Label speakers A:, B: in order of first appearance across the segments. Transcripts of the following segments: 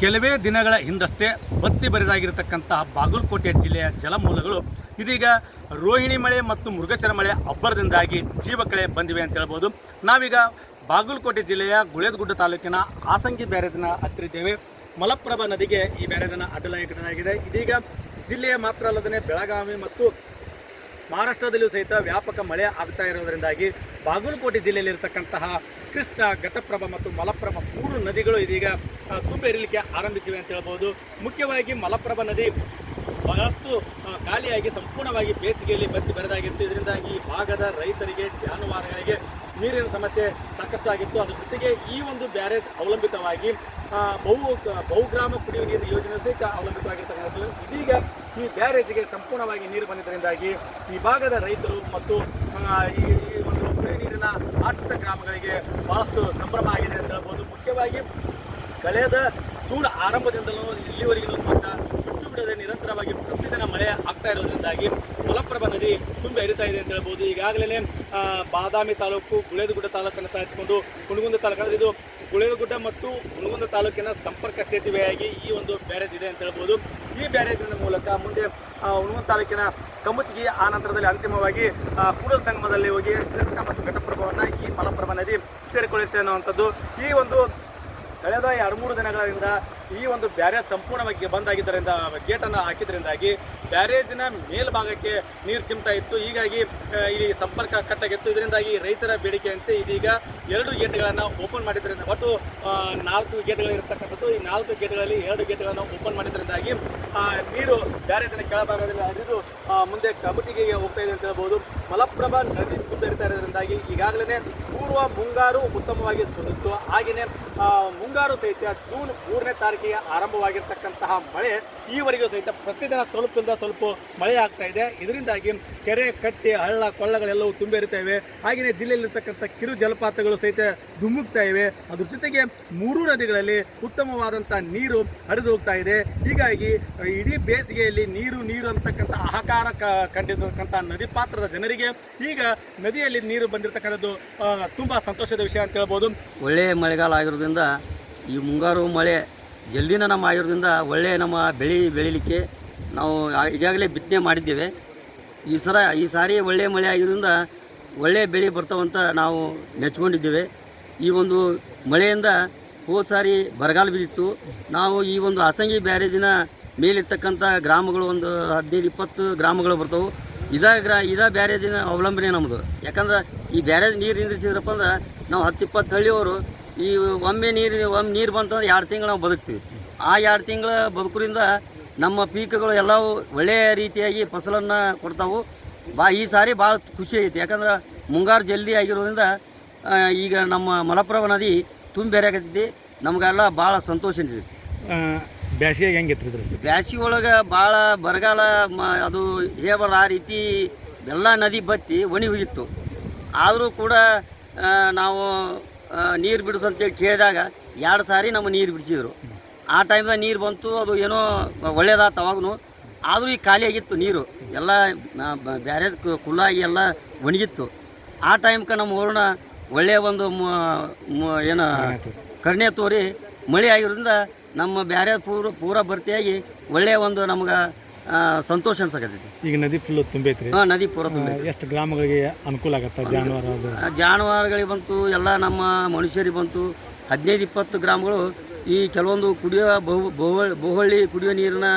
A: ಕೆಲವೇ ದಿನಗಳ ಹಿಂದಷ್ಟೇ ಬತ್ತಿ ಬರಿದಾಗಿರತಕ್ಕಂತಹ ಬಾಗಲಕೋಟೆ ಜಿಲ್ಲೆಯ ಜಲಮೂಲಗಳು, ಇದೀಗ ರೋಹಿಣಿ ಮಳೆ ಮತ್ತು ಮೃಗಶಿರ ಮಳೆ ಅಬ್ಬರದಿಂದಾಗಿ ಜೀವಕಳೆ ಬಂದಿವೆ ಅಂತ ಹೇಳ್ಬೋದು. ನಾವೀಗ ಬಾಗಲಕೋಟೆ ಜಿಲ್ಲೆಯ ಗುಳೇದಗುಡ್ಡ ತಾಲೂಕಿನ ಆಸಂಗಿ ಬ್ಯಾರೇಜಿನ ಹತ್ತಿರಿದ್ದೇವೆ ಮಲಪ್ರಭಾ ನದಿಗೆ ಈ ಬ್ಯಾರೇಜನ್ನು ಕಟ್ಟಲಾಗಿದೆ ಇದೀಗ ಜಿಲ್ಲೆಯ ಮಾತ್ರ ಅಲ್ಲದೆ ಬೆಳಗಾವಿ ಮತ್ತು ಮಹಾರಾಷ್ಟ್ರದಲ್ಲೂ ಸಹಿತ ವ್ಯಾಪಕ ಮಳೆ ಆಗ್ತಾ ಇರೋದರಿಂದಾಗಿ ಬಾಗಲಕೋಟೆ ಜಿಲ್ಲೆಯಲ್ಲಿರ್ತಕ್ಕಂತಹ ಕೃಷ್ಣ ಘಟಪ್ರಭಾ ಮತ್ತು ಮಲಪ್ರಭಾ ಮೂರು ನದಿಗಳು ಇದೀಗ ತುಂಬೆರಿಲಿಕ್ಕೆ ಆರಂಭಿಸಿವೆ ಅಂತ ಹೇಳ್ಬೋದು. ಮುಖ್ಯವಾಗಿ ಮಲಪ್ರಭಾ ನದಿ ಬಹಳಷ್ಟು ಖಾಲಿಯಾಗಿ ಸಂಪೂರ್ಣವಾಗಿ ಬೇಸಿಗೆಯಲ್ಲಿ ಬತ್ತಿ ಬರೆದಾಗಿತ್ತು ಇದರಿಂದಾಗಿ ಈ ಭಾಗದ ರೈತರಿಗೆ, ಜಾನುವಾರುಗಳಿಗೆ ನೀರಿನ ಸಮಸ್ಯೆ ಸಾಕಷ್ಟು ಆಗಿತ್ತು. ಅದ್ರ ಜೊತೆಗೆ ಈ ಒಂದು ಬ್ಯಾರೇಜ್ ಅವಲಂಬಿತವಾಗಿ ಬಹು, ಬಹುಗ್ರಾಮ ಕುಡಿಯುವ ನೀರಿನ ಯೋಜನೆ ಸಹಿತ ಅವಲಂಬಿತವಾಗಿರ್ತಕ್ಕಂಥದ್ದು. ಇದೀಗ ಈ ಬ್ಯಾರೇಜ್ಗೆ ಸಂಪೂರ್ಣವಾಗಿ ನೀರು ಬಂದಿದ್ದರಿಂದಾಗಿ ಈ ಭಾಗದ ರೈತರು ಮತ್ತು ಈ ಒಂದು ಕುಡಿಯುವ ನೀರಿನ ಆಸಕ್ತ ಗ್ರಾಮಗಳಿಗೆ ಬಹಳಷ್ಟು ಸಂಭ್ರಮ ಆಗಿದೆ ಅಂತ ಹೇಳ್ಬೋದು. ಮುಖ್ಯವಾಗಿ ಕಳೆದ ಜೂನ್ ಆರಂಭದಿಂದಲೂ ಇಲ್ಲಿವರೆಗೂ ಸಹಿತ ಬಿಟ್ಟು ಬಿಡದೆ ನಿರಂತರವಾಗಿ ಪ್ರತಿದಿನ ಮಳೆ ಆಗ್ತಾ ಇರೋದ್ರಿಂದಾಗಿ ಮಲಪ್ರಭಾ ನದಿ ತುಂಬಿ ಹರಿತಾ ಇದೆ ಅಂತ ಹೇಳ್ಬೋದು. ಈಗಾಗಲೇ ಬಾದಾಮಿ ತಾಲೂಕು ಗುಳೇದಗುಡ್ಡ ತಾಲೂಕನ್ನು ತಾಕಿಕೊಂಡು ಕುಣಗುಂದ ತಾಲೂಕು, ಅಂದರೆ ಇದು ಗುಳೇದಗುಡ್ಡ ಮತ್ತು ಕುಣಗುಂದ ತಾಲೂಕಿನ ಸಂಪರ್ಕ ಸೇತುವೆಯಾಗಿ ಈ ಒಂದು ಬ್ಯಾರೇಜ್ ಇದೆ ಅಂತ ಹೇಳ್ಬೋದು. ಈ ಬ್ಯಾರೇಜಿನ ಮೂಲಕ ಮುಂದೆ ಹುಣಗುಂದ ತಾಲೂಕಿನ ಕಮುತ್ಗಿ ಆ ನಂತರದಲ್ಲಿ ಅಂತಿಮವಾಗಿ ಕೂಡಲ ಸಂಗಮದಲ್ಲಿ ಹೋಗಿ ಕೃಷ್ಣ ಮತ್ತು ಘಟಪ್ರಭವನ್ನು ಈ ಮಲಪ್ರಭಾ ನದಿ ಸೇರಿಕೊಳ್ಳುತ್ತೆ ಅನ್ನುವಂಥದ್ದು. ಈ ಒಂದು ಕಳೆದ ಎರಡು ಮೂರು ದಿನಗಳಿಂದ ಈ ಒಂದು ಬ್ಯಾರೇಜ್ ಸಂಪೂರ್ಣವಾಗಿ ಬಂದಾಗಿದ್ದರಿಂದ ಗೇಟನ್ನು ಹಾಕಿದ್ರಿಂದಾಗಿ ಬ್ಯಾರೇಜಿನ ಮೇಲ್ಭಾಗಕ್ಕೆ ನೀರು ಚಿಮ್ತಾ ಇತ್ತು. ಹೀಗಾಗಿ ಈ ಸಂಪರ್ಕ ಕಟ್ಟಾಗಿತ್ತು. ಇದರಿಂದಾಗಿ ರೈತರ ಬೇಡಿಕೆಯಂತೆ ಇದೀಗ ಎರಡು ಗೇಟ್ಗಳನ್ನು ಓಪನ್ ಮಾಡಿದ್ರಿಂದ ಆ, ನಾಲ್ಕು ಗೇಟ್ಗಳಿರ್ತಕ್ಕಂಥದ್ದು. ಈ ನಾಲ್ಕು ಗೇಟ್ಗಳಲ್ಲಿ ಎರಡು ಗೇಟ್ಗಳನ್ನು ಓಪನ್ ಮಾಡಿದ್ರಿಂದಾಗಿ ನೀರು ನೀರು ಬ್ಯಾರೇಜಿನ ಕೆಳಭಾಗದಲ್ಲಿ ಹರಿದು ಮುಂದೆ ಕಬಟಿಗೆ ಹೋಗ್ತಾ ಇದೆ ಅಂತ ಹೇಳ್ಬೋದು. ಮಲಪ್ರಭಾ ನದಿ ತುಂಬಿರ್ತಾ ಇರೋದ್ರಿಂದಾಗಿ ಈಗಾಗಲೇ ಪೂರ್ವ ಮುಂಗಾರು ಉತ್ತಮವಾಗಿ ಸುರಿತ್ತು ಹಾಗೆಯೇ ಮುಂಗಾರು ಸಹಿತ ಜೂನ್ ಮೂರನೇ ತಾರೀಕಿಗೆ ಆರಂಭವಾಗಿರ್ತಕ್ಕಂತಹ ಮಳೆ ಈವರೆಗೂ ಸಹಿತ ಪ್ರತಿದಿನ ಸ್ವಲ್ಪದಿಂದ ಸ್ವಲ್ಪ ಮಳೆ ಆಗ್ತಾ ಇದೆ. ಇದರಿಂದಾಗಿ ಕೆರೆ ಕಟ್ಟಿ ಹಳ್ಳ ಕೊಳ್ಳಗಳೆಲ್ಲವೂ ತುಂಬಿರುತ್ತವೆ. ಹಾಗೆಯೇ ಜಿಲ್ಲೆಯಲ್ಲಿರ್ತಕ್ಕಂಥ ಕಿರು ಜಲಪಾತಗಳು ಸಹಿತ ಧುಮ್ಮುಕ್ತಾ ಇವೆ. ಅದ್ರ ಜೊತೆಗೆ ಮೂರು ನದಿಗಳಲ್ಲಿ ಉತ್ತಮವಾದಂಥ ನೀರು ಹರಿದು ಹೋಗ್ತಾ ಇದೆ. ಹೀಗಾಗಿ ಇಡೀ ಬೇಸಿಗೆಯಲ್ಲಿ ನೀರು ನೀರು ಅಂತಕ್ಕಂಥ ಆಹಾಕಾರ ಕಂಡಿರ್ತಕ್ಕಂಥ ನದಿ ಪಾತ್ರದ ಜನರಿಗೆ ಈಗ ನದಿಯಲ್ಲಿ ನೀರು ಬಂದಿರತಕ್ಕಂಥದ್ದು ತುಂಬ ಸಂತೋಷದ ವಿಷಯ ಅಂತ ಹೇಳ್ಬೋದು.
B: ಒಳ್ಳೆಯ ಮಳೆಗಾಲ ಆಗಿರೋದ್ರಿಂದ, ಈ ಮುಂಗಾರು ಮಳೆ ಜಲ್ದಿನ ನಮ್ಮ ಆಗಿರೋದ್ರಿಂದ ಒಳ್ಳೆಯ ನಮ್ಮ ಬೆಳೆ ಬೆಳಿಲಿಕ್ಕೆ ನಾವು ಈಗಾಗಲೇ ಬಿತ್ತನೆ ಮಾಡಿದ್ದೇವೆ. ಈ ಸಲ ಈ ಸಾರಿ ಒಳ್ಳೆಯ ಮಳೆ ಆಗಿರೋದ್ರಿಂದ ಒಳ್ಳೆಯ ಬೆಳೆ ಬರ್ತಾವಂತ ನಾವು ನೆಚ್ಕೊಂಡಿದ್ದೇವೆ ಈ ಒಂದು ಮಳೆಯಿಂದ ಹೋದ ಸಾರಿ ಬರಗಾಲ ಬಿದ್ದಿತ್ತು. ನಾವು ಈ ಒಂದು ಅಸಂಗಿ ಬ್ಯಾರೇಜಿನ ಮೇಲಿರ್ತಕ್ಕಂಥ ಗ್ರಾಮಗಳು ಒಂದು ಹದಿನೈದು, ಇಪ್ಪತ್ತು ಗ್ರಾಮಗಳು ಬರ್ತವೆ. ಇದ ಗ್ರಾ, ಇದ ಬ್ಯಾರೇಜಿನ ಅವಲಂಬನೆ ನಮ್ಮದು ಯಾಕಂದ್ರೆ ಈ ಬ್ಯಾರೇಜ್ ನೀರು ನಿಂದ್ರಿಸಿದ್ರಪ್ಪ ಅಂದ್ರೆ ನಾವು ಹತ್ತು, ಇಪ್ಪತ್ತು ಹಳ್ಳಿಯವರು ಈ ಒಮ್ಮೆ ನೀರು ಒಮ್ಮೆ ನೀರು ಬಂತಂದ್ರೆ ಎರಡು ತಿಂಗಳು ನಾವು ಬದುಕ್ತೀವಿ. ಆ ಎರಡು ತಿಂಗಳ ಬದುಕರಿಂದ ನಮ್ಮ ಪೀಕಗಳು ಎಲ್ಲವೂ ಒಳ್ಳೆಯ ರೀತಿಯಾಗಿ ಫಸಲನ್ನು ಕೊಡ್ತಾವು. ಬಾ ಈ ಸಾರಿ ಭಾಳ ಖುಷಿ ಐತಿ. ಯಾಕಂದ್ರೆ ಮುಂಗಾರು ಜಲ್ದಿ ಆಗಿರೋದ್ರಿಂದ ಈಗ ನಮ್ಮ ಮಲಪ್ರಭಾ ನದಿ ತುಂಬಿ ಬೇರೆಯಾಗತ್ತೈತಿ ನಮಗೆಲ್ಲ ಭಾಳ ಸಂತೋಷ ಅನಿಸುತ್ತೆ.
A: ಬ್ಯಾಸಿಗೆ ಪರಿಸ್ಥಿತಿ
B: ಬ್ಯಾಸಿಗೆ ಒಳಗೆ ಭಾಳ ಬರಗಾಲ ಮ ಅದು ಹೇಳ್ಬಾರ್ದು. ಆ ರೀತಿ ಎಲ್ಲ ನದಿ ಬತ್ತಿ ಒಣಿ ಹೋಗಿತ್ತು. ಆದರೂ ಕೂಡ ನಾವು ನೀರು ಬಿಡಿಸು ಅಂತೇಳಿ ಕೇಳಿದಾಗ ಎರಡು ಸಾರಿ ನಮ್ಮ ನೀರು ಬಿಡಿಸಿದ್ರು. ಆ ಟೈಮ್ದಾಗ ನೀರು ಬಂತು ಅದು ಏನೋ ಒಳ್ಳೇದಾತು ಅವಾಗೂ ಆದರೂ ಈ ಖಾಲಿಯಾಗಿತ್ತು ನೀರು. ಎಲ್ಲ ಬ್ಯಾರೇಜ್ ಕುಲ್ಲಾಗಿ ಎಲ್ಲ ಒಣಗಿತ್ತು. ಆ ಟೈಮ್ಗೆ ನಮ್ಮ ಊರಿನ ಒಳ್ಳೆಯ ಒಂದು ಏನು ಕರ್ಣೆ ತೋರಿ ಮಳೆ ಆಗಿರೋದ್ರಿಂದ ನಮ್ಮ ಬ್ಯಾರೆ ಪೂರ ಪೂರ ಭರ್ತಿಯಾಗಿ ಒಳ್ಳೆಯ ಒಂದು ನಮ್ಗೆ ಸಂತೋಷ ಅನ್ಸಕತ್ತೈತಿ.
A: ಈಗ ನದಿ ಫುಲ್ ತುಂಬೈತ್ರಿ?
B: ಹಾಂ ನದಿ ಪೂರ ತುಂಬ
A: ಎಷ್ಟು ಗ್ರಾಮಗಳಿಗೆ ಅನುಕೂಲ ಆಗತ್ತೆ ಜಾನುವಾರು
B: ಜಾನುವಾರುಗಳಿಗೆ ಬಂತು ಎಲ್ಲ ನಮ್ಮ ಮನುಷ್ಯರಿಗೆ ಬಂತು. ಹದಿನೈದು ಇಪ್ಪತ್ತು ಗ್ರಾಮಗಳು ಈ ಕೆಲವೊಂದು ಕುಡಿಯೋ ಬಹು ಬಹು ಬಹುಹಳ್ಳಿ ಕುಡಿಯೋ ನೀರಿನ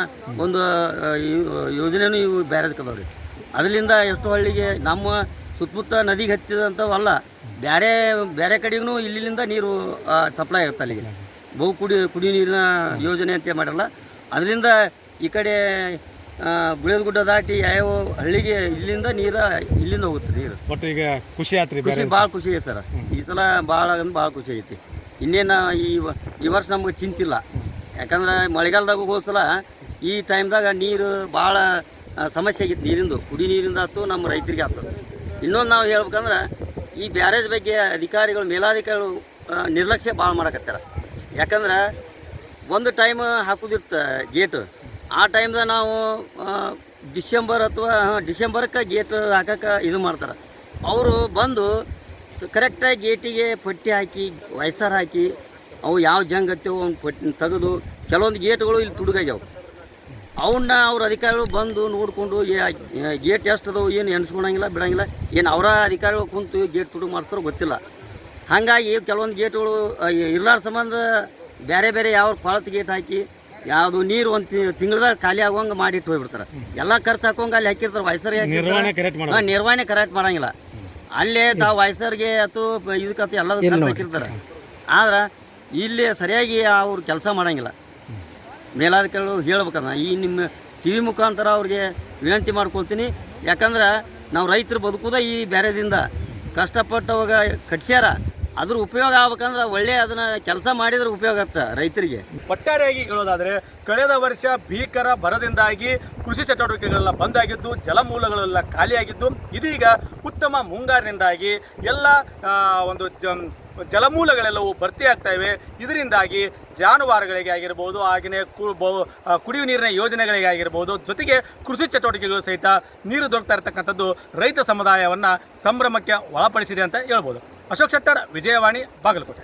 B: ಒಂದು ಯೋಜನೆಯೂ ಇವು ಯೋಜನೆನೂ ಇವು ಬ್ಯಾರೇಜ್ ಕದಾವ್ರಿ ಅದರಿಂದ ಎಷ್ಟೋ ಹಳ್ಳಿಗೆ ನಮ್ಮ ಸುತ್ತಮುತ್ತ ನದಿಗೆ ಹತ್ತಿದಂಥವಲ್ಲ ಬೇರೆ ಬೇರೆ ಕಡೆಗೂ ಇಲ್ಲಿಂದ ನೀರು ಸಪ್ಲೈ ಆಗುತ್ತೆ ಅಲ್ಲಿಗೆ. ಬಹು ಕುಡಿ ಕುಡಿಯೋ ನೀರಿನ ಯೋಜನೆ ಅಂತ ಮಾಡಲ್ಲ ಅದರಿಂದ ಈ ಕಡೆ ಗುಳಿಯದ ಗುಡ್ಡ ದಾಟಿ ಯಾವ ಹಳ್ಳಿಗೆ ಇಲ್ಲಿಂದ ನೀರ ಇಲ್ಲಿಂದ ಹೋಗುತ್ತೆ ನೀರು.
A: ಒಟ್ಟು ಈಗ ಖುಷಿ ಆತ್ರಿ
B: ಖುಷಿ ಭಾಳ ಖುಷಿ ಐತೆ ಸರ್. ಈ ಸಲ ಭಾಳ ಅಂದ್ರೆ ಭಾಳ ಖುಷಿ ಐತಿ. ಇನ್ನೇನು ಈ ಈ ವರ್ಷ ನಮಗೆ ಚಿಂತಿಲ್ಲ. ಯಾಕಂದ್ರೆ ಮಳೆಗಾಲದಾಗ ಹೋದ್ಸಲ ಈ ಟೈಮ್ದಾಗ ನೀರು ಭಾಳ ಸಮಸ್ಯೆ ಆಗಿತ್ತು ನೀರಿಂದು. ಕುಡಿ ನೀರಿಂದ ಆಯ್ತು ನಮ್ಮ ರೈತರಿಗೆ ಆಯ್ತು ಇನ್ನೊಂದು ನಾವು ಹೇಳ್ಬೇಕಂದ್ರೆ ಈ ಬ್ಯಾರೇಜ್ ಬಗ್ಗೆ ಅಧಿಕಾರಿಗಳು, ಮೇಲಾಧಿಕಾರಿಗಳು ನಿರ್ಲಕ್ಷ್ಯ ಭಾಳ ಮಾಡಕತ್ತಾರ. ಯಾಕಂದ್ರೆ ಒಂದು ಟೈಮ್ ಹಾಕೋದಿರ್ತ ಗೇಟ್ ಆ ಟೈಮ್ದಾಗ ನಾವು ಡಿಸೆಂಬರ್ ಅಥವಾ ಡಿಸೆಂಬರ್ಕ ಗೇಟ್ ಹಾಕಕ್ಕೆ ಇದು ಮಾಡ್ತಾರೆ. ಅವರು ಬಂದು ಕರೆಕ್ಟಾಗಿ ಗೇಟಿಗೆ ಪಟ್ಟಿ ಹಾಕಿ ವಯಸ್ಸಾರು ಹಾಕಿ ಅವು ಯಾವ ಜಂಗ್ ಹತ್ತೇವು ಅವ್ನು ಪಟ್ಟಿ ತೆಗೆದು ಕೆಲವೊಂದು ಗೇಟ್ಗಳು ಇಲ್ಲಿ ತುಡುಗಾಗ್ಯಾವೆ. ಅವನ್ನ ಅವ್ರ ಅಧಿಕಾರಿಗಳು ಬಂದು ನೋಡಿಕೊಂಡು ಗೇಟ್ ಎಷ್ಟು ಅದಾವೆ ಏನು ಎನ್ಸ್ಕೊಳಂಗಿಲ್ಲ ಬಿಡಂಗಿಲ್ಲ ಏನು ಅವರ ಅಧಿಕಾರಿಗಳು ಕುಂತು ಗೇಟ್ ತುಡುಗು ಮಾಡ್ತಾರೋ ಗೊತ್ತಿಲ್ಲ. ಹಾಗಾಗಿ ಕೆಲವೊಂದು ಗೇಟ್ಗಳು ಇರ್ಲಾರ ಸಂಬಂಧ ಬೇರೆ ಬೇರೆ ಯಾವ ಕೊಳತ್ ಗೇಟ್ ಹಾಕಿ ಯಾವುದು ನೀರು ಒಂದು ತಿಂಗಳದಾಗ ಖಾಲಿ ಆಗುವಂಗೆ ಮಾಡಿಟ್ಟು ಹೋಗ್ಬಿಡ್ತಾರೆ. ಎಲ್ಲ ಖರ್ಚು ಹಾಕೋಂಗೆ ಅಲ್ಲಿ ಹಾಕಿರ್ತಾರೆ ವಯಸ್ಸರಿಗೆ
C: ನಿರ್ವಹಣೆ ಕರೆಕ್ಟ್
B: ಮಾಡಂಗಿಲ್ಲ. ಅಲ್ಲೇ ತಾವು ವಯಸ್ಸರಿಗೆ ಅಥವಾ ಇದಕ್ಕೆ ಎಲ್ಲ ಖರ್ಚು ಹಾಕಿರ್ತಾರೆ ಆದ್ರೆ ಇಲ್ಲಿ ಸರಿಯಾಗಿ ಅವ್ರು ಕೆಲಸ ಮಾಡಂಗಿಲ್ಲ. ಮೇಲಾಧಿಕಾರಿಗಳು ಹೇಳ್ಬೇಕನ್ನ ಈ ನಿಮ್ಮ ಟಿ ವಿ ಮುಖಾಂತರ ಅವ್ರಿಗೆ ವಿನಂತಿ ಮಾಡ್ಕೊಳ್ತೀನಿ. ಯಾಕಂದ್ರೆ ನಾವು ರೈತರು ಬದುಕುದ ಈ ಬೇರೆದಿಂದ ಕಷ್ಟಪಟ್ಟು ಅವಾಗ ಕಟ್ಸ್ಯಾರ. ಅದ್ರ ಉಪಯೋಗ ಆಗ್ಬೇಕಂದ್ರೆ ಒಳ್ಳೆ ಅದನ್ನ ಕೆಲಸ ಮಾಡಿದ್ರೆ ಉಪಯೋಗ ಆಗ್ತದೆ ರೈತರಿಗೆ.
A: ಒಟ್ಟಾರೆಯಾಗಿ ಹೇಳೋದಾದ್ರೆ, ಕಳೆದ ವರ್ಷ ಭೀಕರ ಬರದಿಂದಾಗಿ ಕೃಷಿ ಚಟುವಟಿಕೆಗಳೆಲ್ಲ ಬಂದಾಗಿದ್ದು, ಜಲಮೂಲಗಳೆಲ್ಲ ಖಾಲಿಯಾಗಿದ್ದು, ಇದೀಗ ಉತ್ತಮ ಮುಂಗಾರಿನಿಂದಾಗಿ ಎಲ್ಲ ಒಂದು ಜಲಮೂಲಗಳೆಲ್ಲವೂ ಭರ್ತಿ ಆಗ್ತಾ ಇವೆ. ಇದರಿಂದಾಗಿ ಜಾನುವಾರುಗಳಿಗೆ ಆಗಿರ್ಬೋದು ಹಾಗೆಯೇ ಕುಡಿಯುವ ನೀರಿನ ಯೋಜನೆಗಳಿಗೆ ಆಗಿರ್ಬೋದು, ಜೊತೆಗೆ ಕೃಷಿ ಚಟುವಟಿಕೆಗಳು ಸಹಿತ ನೀರು ದೊರಕ್ತಾ ಇರತಕ್ಕಂಥದ್ದು ರೈತ ಸಮುದಾಯವನ್ನು ಸಂಭ್ರಮಕ್ಕೆ ಒಳಪಡಿಸಿದೆ ಅಂತ ಹೇಳ್ಬೋದು. అశోక్ శెట్టర్ విజయవాణి బాగలకోట.